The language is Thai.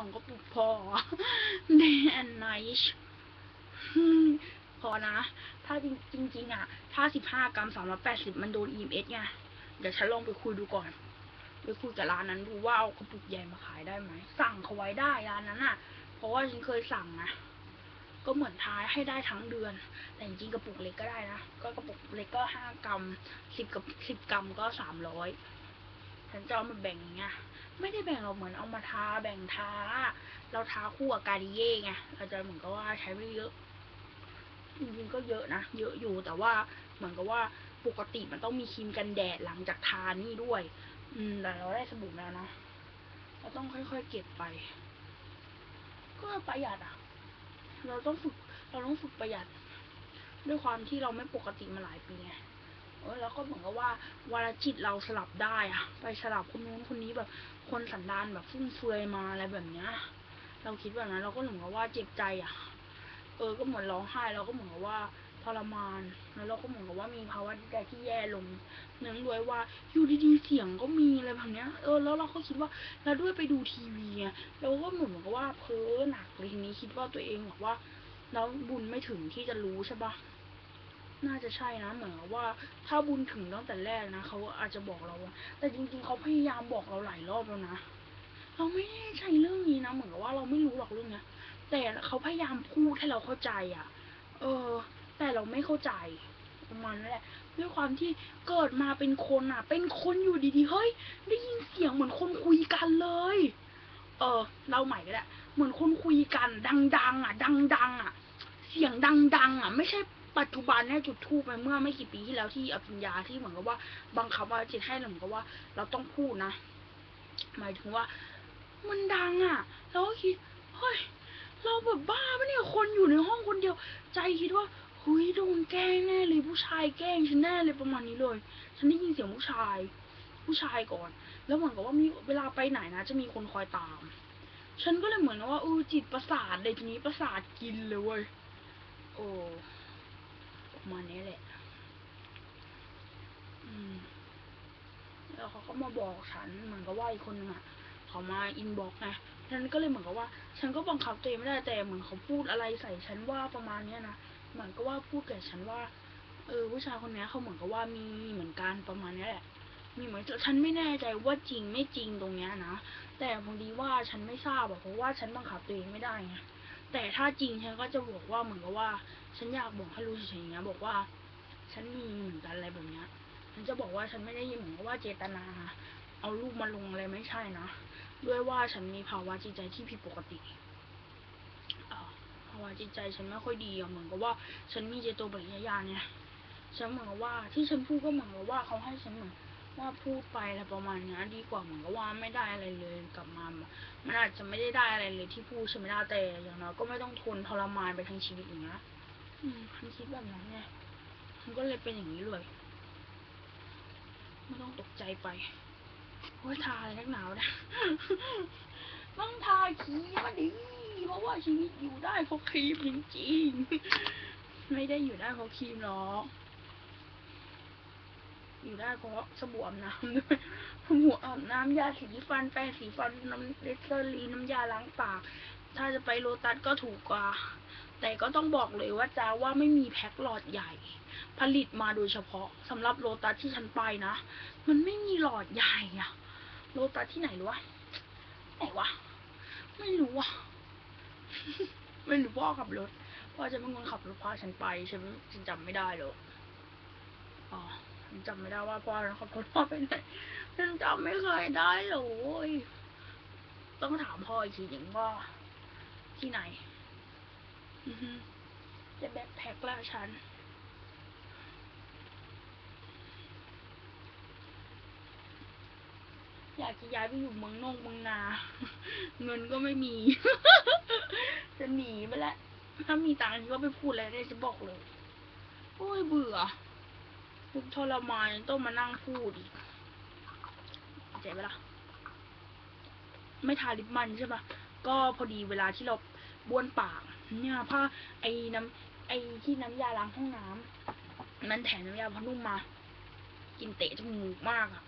ของก็ปุกพอเดนไนช์พอนะ ถ้าจริงจริงอะ ถ้าสิบห้ากรัมสามร้อยแปดสิบมันโดน EMS ไง เดี๋ยวฉันลองไปคุยดูก่อน ไปคุยกับร้านนั้นดูว่าเอากระปุกใหญ่มาขายได้ไหม สั่งเขาไว้ได้ร้านนั้นอะ เพราะว่าฉันเคยสั่งนะก็เหมือนท้ายให้ได้ทั้งเดือน แต่จริงกระปุกเล็กก็ได้นะ ก็กระปุกเล็กก็ห้ากรัมสิบกับสิบกรัมก็สามร้อย ฉันจะเอามาแบ่งอย่างเงี้ย ไม่ได้แบ่งเราเหมือนเอามาทาแบ่งทา เราทาคู่กับการดิเย่ไงเราจะเหมือนกับว่าใช้ไม่เยอะจริงๆก็เยอะนะ เยอะอยู่แต่ว่าเหมือนกับว่าปกติมันต้องมีครีมกันแดดหลังจากทานี่ด้วย อืมแต่เราได้สบู่แล้วนะเราต้องค่อยๆเก็บไป ก็ประหยัดอะ เราต้องฝึก เราต้องฝึกประหยัด ด้วยความที่เราไม่ปกติมาหลายปีไง ออแล้วก็เหมือนกับว่าเวลาจิตเราสลับได้อะไปสลับคนนู้นคนนี้แบบ คนสันดานแบบฟุ่มเฟือยมาอะไรแบบเนี้ย เราคิดแบบนั้นเราก็เหมือนกับว่าเจ็บใจอะเออก็เหมือนร้องไห้เราก็เหมือนกับว่าทรมานแล้วเราก็เหมือนกับว่ามีภาวะจิตใจที่แย่ลงเนื่องด้วยว่าอยู่ดีๆเสียงก็มีอะไรแบบเนี้ยเออแล้วเราก็คิดว่าแล้วด้วยไปดูทีวีอะเราก็เหมือนกับว่าเพ้อหนักเลยทีนี้คิดว่าตัวเองแบบว่าแล้วบุญไม่ถึงที่จะรู้ใช่ปะ น่าจะใช่นะเหมือนกับว่าถ้าบุญถึงตั้งแต่แรกนะเขาอาจจะบอกเราแต่จริง ๆเขาพยายามบอกเราหลายรอบแล้วนะเราไม่แน่ใจเรื่องนี้นะเหมือนกับว่าเราไม่รู้หรอกเรื่องเนี้ยแต่เขาพยายามพูดให้เราเข้าใจอะเออ แต่เราไม่เข้าใจประมาณนั้นแหละด้วยความที่เกิดมาเป็นคนอะเป็นคนอยู่ดีๆเฮ้ยได้ยินเสียงเหมือนคนคุยกันเลย เออเล่าใหม่ก็ได้เหมือนคนคุยกัน ดังๆอะดังๆอะเสียงดังๆอะ ไม่ใช่ ปัจจุบันเนี่ยจุดทูปไปเมื่อไม่กี่ปีที่แล้วที่อภิญญาที่เหมือนกับว่าบังคับว่าจิตให้เหมือนกับว่า เราต้องพูดนะ หมายถึงว่า มันดังอะ่ะเราก็คิดเฮ้ยเราแบบบ้าปะเนี่ยคนอยู่ในห้องคนเดียว ใจคิดว่าเฮ้ยโดนแกล้งแน่เลยผู้ชายแกล้งฉันแน่เลยประมาณนี้เลย ฉันได้ยินเสียงผู้ชาย ผู้ชายก่อน แล้วเหมือนกับว่ามีเวลาไปไหนนะ จะมีคนคอยตาม ฉันก็เลยเหมือนว่าเออจิตประสาทเลยทีนี้ประสาทกินเลยเว้ยโอ้ ประมาณนี้แหละ อืม แล้วเขาก็มาบอกฉันเหมือนกับว่าอีกคนนึงอะเขามาอินบ็อกไงฉันก็เลยเหมือนกับว่า ฉันก็บังคับตัวเองไม่ได้แต่เหมือนเขาพูดอะไรใส่ฉันว่าประมาณเนี้ยนะเหมือนกับว่าพูดกับฉันว่า เออผู้ชายคนนี้เขาเหมือนกับว่ามีเหมือนกันประมาณเนี้ยแหละ มีเหมือนฉันไม่แน่ใจว่าจริงไม่จริงตรงเนี้ยนะแต่บางทีว่าฉันไม่ทราบอะเพราะว่าฉันบังคับตัวเองไม่ได้ไง แต่ถ้าจริงฉันก็จะบอกว่าเหมือนกับว่า ฉันอยากบอกให้รู้เฉยๆเนี้ยบอกว่า ฉันมีเหมือนกันอะไรแบบเนี้ยฉันจะบอกว่าฉันไม่ได้เหมือนกับว่าเจตนา เอารูปมาลงอะไรไม่ใช่นะด้วยว่าฉันมีภาวะจิตใจที่ผิดปกติอ่อภาวะจิตใจฉันไม่ค่อยดีอะเหมือนกับว่า ฉันมีเจโตปริยญาเนี่ยฉันเหมือนกับว่าที่ฉันพูดก็เหมือนกับว่าเขาให้ฉันเหมือน ว่าพูดไปอะไรประมาณนี้ดีกว่าเหมือนกับว่าไม่ได้อะไรเลยกลับมา มันอาจจะไม่ได้ได้อะไรเลยที่พูดฉันไม่ได้แต่อย่างน้อยก็ไม่ต้องทนทรมานไปทั้งชีวิตอย่างเงี้ยอืมฉันคิดแบบนั้นไงมันก็เลยเป็นอย่างนี้เลยไม่ต้องตกใจไปโอ้ยทาอะไรนักหนาวนะต้องทาครีมมาดีเพราะว่าชีวิตอยู่ได้เพราะครีมจริงๆไม่ได้อยู่ได้เพราะครีมหรอก อยู่ได้เพราะสบู่อาบน้ำด้วยสบู่อาบน้ำยาสีฟันแปรงสีฟันน้ำเลเซอรีนน้ำยาล้างปาก ถ้าจะไปโลตัสก็ถูกกว่า แต่ก็ต้องบอกเลยว่าจ้าว่าไม่มีแพ็คหลอดใหญ่ ผลิตมาโดยเฉพาะสำหรับโลตัสที่ฉันไปนะ มันไม่มีหลอดใหญ่อะโลตัสที่ไหนรู้วะไหนวะ ไม่รู้อะไม่รู้พ่อขับรถพ่อจะเป็นคนขับรถพาฉันไปฉันฉันจำไม่ได้เลยอ๋อ จำไม่ได้ว่าพ่อฉันขับรถพ่อไปไหนฉันจำไม่เคยได้เลยต้องถามพ่ออีกทีหนึ่งว่าที่ไหนอือฮึจะแบ็คแพ็คแล้วฉันอยากจะย้ายไปอยู่เมืองนอกเมืองนา เงินก็ไม่มี จะหนีไปแล้วถ้ามีตังค์ก็ไปพูดอะไรได้จะบอกเลย โอ้ยเบื่อ ทุกทรมานต้องมานั่งพูดอีกเข้าใจปล่ะ ไม่ทาลิปมันใช่ปะก็พอดีเวลาที่เราบ้วนปาก เนี่ยผ้าไอ้น้ำไอ้ที่น้ำยาล้างห้องน้ำมันแถมน้ำยาพนุ่มมา กินเตะจมูกมากอะ